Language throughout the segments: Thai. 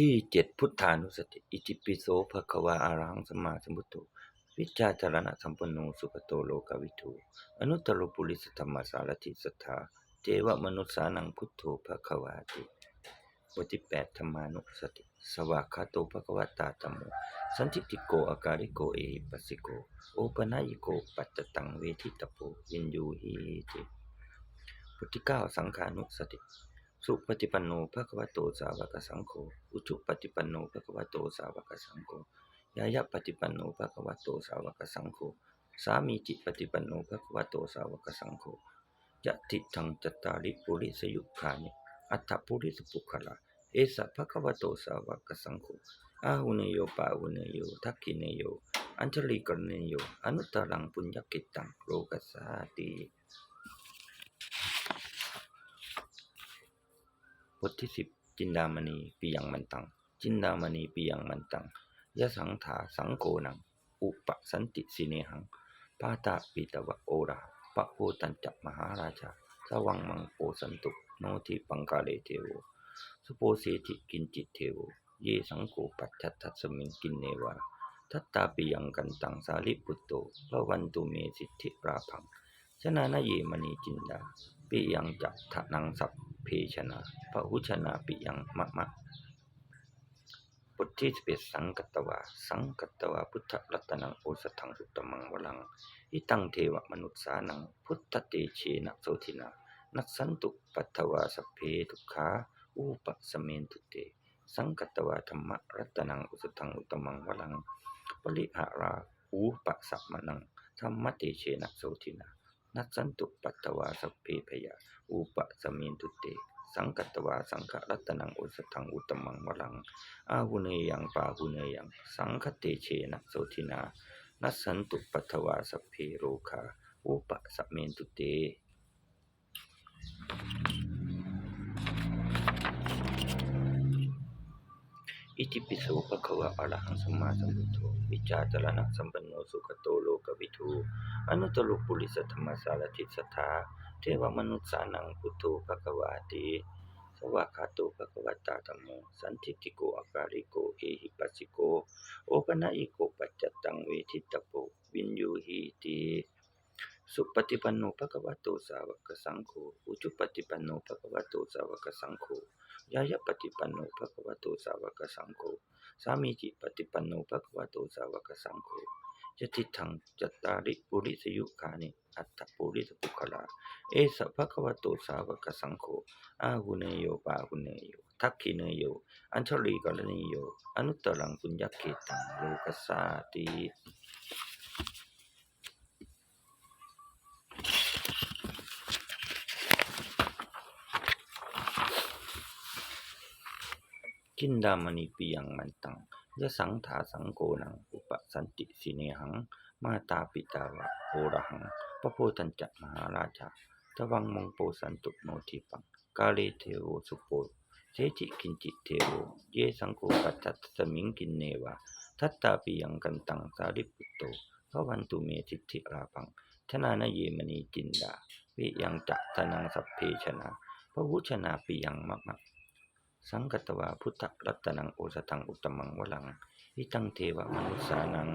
ที่เจ็ดพุทธานุสติ อิติปิโสภะคะวะอะระหังสัมมาสัมพุทโธวิจจาจารณะสัมปนโนสุขโตโลกวิทูอนุตตรปุริสธรรมสารติสัทธาเจวมนุสสานังพุทโธภะคะวาติบทที่แปดธรรมานุสติ สวากขาโตภะคะวตาธัมโมสันทิติโกอาการิโกเอปัสสิโก โอปนัยิโกปัจจตังเวทิตโปวินยูหิติบทที่เก้าสังขานุสติ สุปฏิปันโนภะคะวะโตสาวกสังโฆ อุชุปฏิปันโนภะคะวะโตสาวกสังโฆ ยายะปฏิปันโนภะคะวะโตสาวกสังโฆ สามีจิปฏิปันโนภะคะวะโตสาวกสังโฆยะติทังจตตาริปุริสยุคานิ อัตถปุริสปุคละเอสะภะคะวะโตสาวกสังโฆ อาหุเนโยปาหุเนโย ทักขิเนโย อัญชลีกรเนโย อนุตตรังปุญญกิตังโลกัสสาติ ทที่สิบจินดามณีปิยังมันตัง จินดามณีปิยังมันตังยะสังถาสังโกนัง อุปสันติสิเนหังปาตาปิตวะโอราปะโพตัญจมหาราชาสวังมังโปสันตุโนทิปังกาเลเทโวสุโปเสติกินจิตเทโวเยสังโกปัจจัตทัสมิงกินเนวาทัตตาปิยังกันตังสาลิปุตโตพระวันตุเมสิทธิราพังชนะนาเยมณีจินดา ปิยังจักทะนังสัพเพชนะพระหุชนาปิยังมะมะบทที่สิบเอ็ดสังกัตวาสังกัตวาพุทธรัตนังโอสถังสุตมังวลังอิตังเทวมนุษสานัง พุทธเตเชนะโสทินา นัสสันตุปัทวาสพเพทุกขาอุปสเมนตุเต สังกัตวาธรรมรัตนังโอสถังอุตมังวลังปริหาราอุปสัมมนังธรรมเตเชนะโสทินา นัสสันตุปัตตวาสพเพพยาอุปสมินตุเต สังกัตวาสังฆรัตนังอุสถังอุตมังวลัง อาหุเนยังปาหุเนยังสังคเตเชนะโสทินา นัสสันตุปัตวาสพเพโรคาอุปสเมนตุเต อิติปิโสภะคะวะอะระหังสัมมาสัมพุทโธวิจาจารณะสัมปันโนสุขโตโลกวิทูอนุตตรปุริสธรรมสารทิสัทธาเทวมนุษย์สานังพุทโธภะคะวาติสวากขาโตภะคะวตาธัมโมสันทิติโกอาการิโกเอหิปัสสิโกโอปนะอิโกปัจจตังเวทิตโปวินยูหิติสุปฏิปันโนภะคะวะโตสาวกสังโฆอุจุปฏิปันโนภะคะวะโตสาวกสังโฆ ยายะปฏิปันโนภะคะวะโตสาวกสังโฆ สามีจิปฏิปันโนภะคะวะโตสาวกสังโฆยะติทังจัตตาริปุริสยุคานิอัตถปุริสปุคละเอสะภะคะวะโตสาวกสังโฆ อาหุเนโยปาหุเนโย ทักขิเนโย อัญชลีกรณีโย อนุตตรังปุญญเกตังโลกัสสาติ กินดามณีปิยังมันตังยะสังถาสังโกนัง อุปสันติสิเนหัง มาตาปิตาวะโอระหัง พระโพธัญจะมหาราชาตวังมงโปสันตุโนทิปัง กาเลเทโวสุโปเสจิกินจิเทโวเยสังโฆปัจจัตสมิงกินเนวะ ทัตตาปิยังกันตังสาริปุตโตพระวันตุเมทิธิราพัง ชนะนเยมณีจินดา วิยังจะทนังสัพเพชนะพระวุชนาปิยังมะมะ สังกตวาพุทธรัตนังโอสถังอุตมังวลังอิตังเทวมนุสสานัง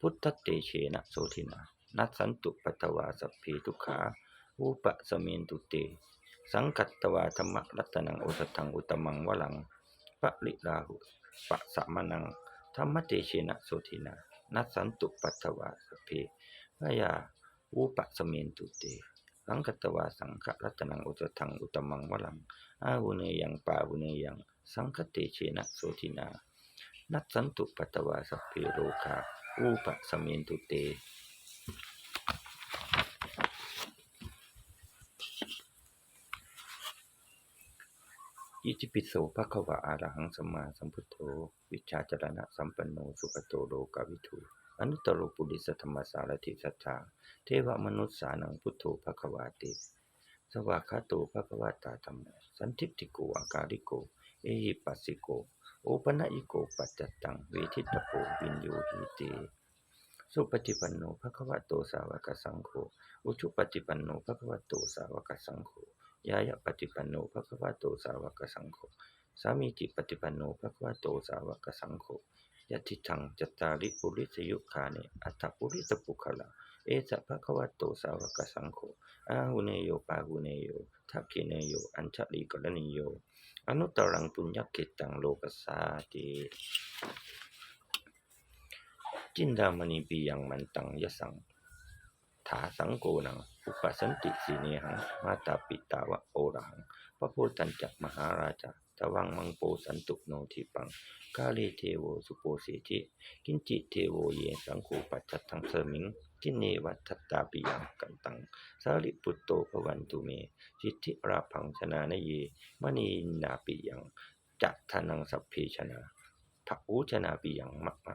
พุทธเตเชนะโสทินานัสันตุปัตวาสัพเพทุขาอุปสเมนตุเต สังกัตวาธรรมรัตนังโอสถังอุตมังวลังปะริราหุปะสะมนังธรรมเตเชนะโสทินานัสันตุปัตวาสัพเพพยาอุปสเมนตุเต สังกัตวาสังฆรัตนังโอสถังอุตตมังวลัง อาหุเนยังปาหุเนยัง สังคเตเชนะโสทินา นัสสันตุปัตวาสัพเพโรคาอุปสเมนตุเตอิติปิโสภะคะวะอะระหังสัมมาสัมพุทโธ วิชาจรณะสัมปันโน สุขโตโลกาวิทูอนุตตรปุริสธรรมสารติสัทธา เทวมนุษสานังพุทโธภะคะวาติ สวากาโตภะคะวตาธัมโมสันทิฏฐิโกอาการิโก เอหิปัสสิโก โอปนะอิโกปัจจตังเวทิตโปวินโยหิเตสุปฏิปันโนภะคะวะโตสาวกสังโฆ อุชุปฏิปันโนภะคะวะโตสาวกสังโฆ ยายะปฏิปันโนภะคะวะโตสาวกสังโฆ สามีจิปฏิปันโนภะคะวะโตสาวกสังโฆยะทิทังจัตตาริปุริสยุคาเนอัตถปุริสปุคละ เอสะภะคะวะโตสาวกสังโฆอาหุเนโยปาหุเนโยทักขิเนโย อัญชลีกรณีโย อนุตตรังปุญญเกตังโลกสาติจินดามณีปียังมันตังยสังถาสังโกนัง อุปสันติสีเนหัง มาตาปิตาวะโอระหัง พระโพธัญจักมหาราชาตวังมังโปสันตุโนทิปัง กาลีเทโวสุโปสิทิ กินจิเทโวเยสังโฆปัจจตังเสมิง กินเนวัตตาปิยังกันตังสาริปุตโตภวันตุเมสิทธิราพังชนานเยมณีนาปิยังจัตทานังสัพเพชนะภะอูชนาปิยังมะมะ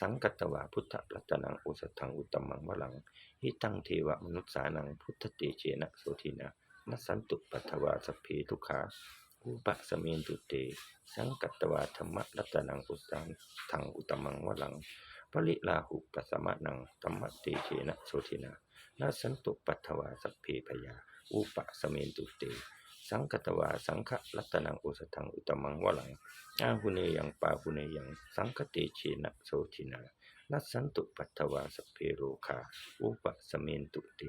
สังกัตวาพุทธรัตนังโอสถังอุตตมังวลังหิตังเทวมนุษสานังพุทธเตเชนะโสทินะนัสันตุปัทวาสัพเพทุขาอุปสเมนตุเต สังกัตวาธรรมรัตนังอุตังทังอุตตมังวลัง ปริลาหุปสมะนังธรรมเตเชนะโสทินานัสันตุปัทวาสพเพพยา อุปสเมนตุเต สังกตวาสังฆรัตนังอุสถังอุตมังวลังอาหุเนยังปาหุเนยังสังคติเชนะโสทินานัสันตุปัตถวาสพเพโรคา อุปสเมนตุเต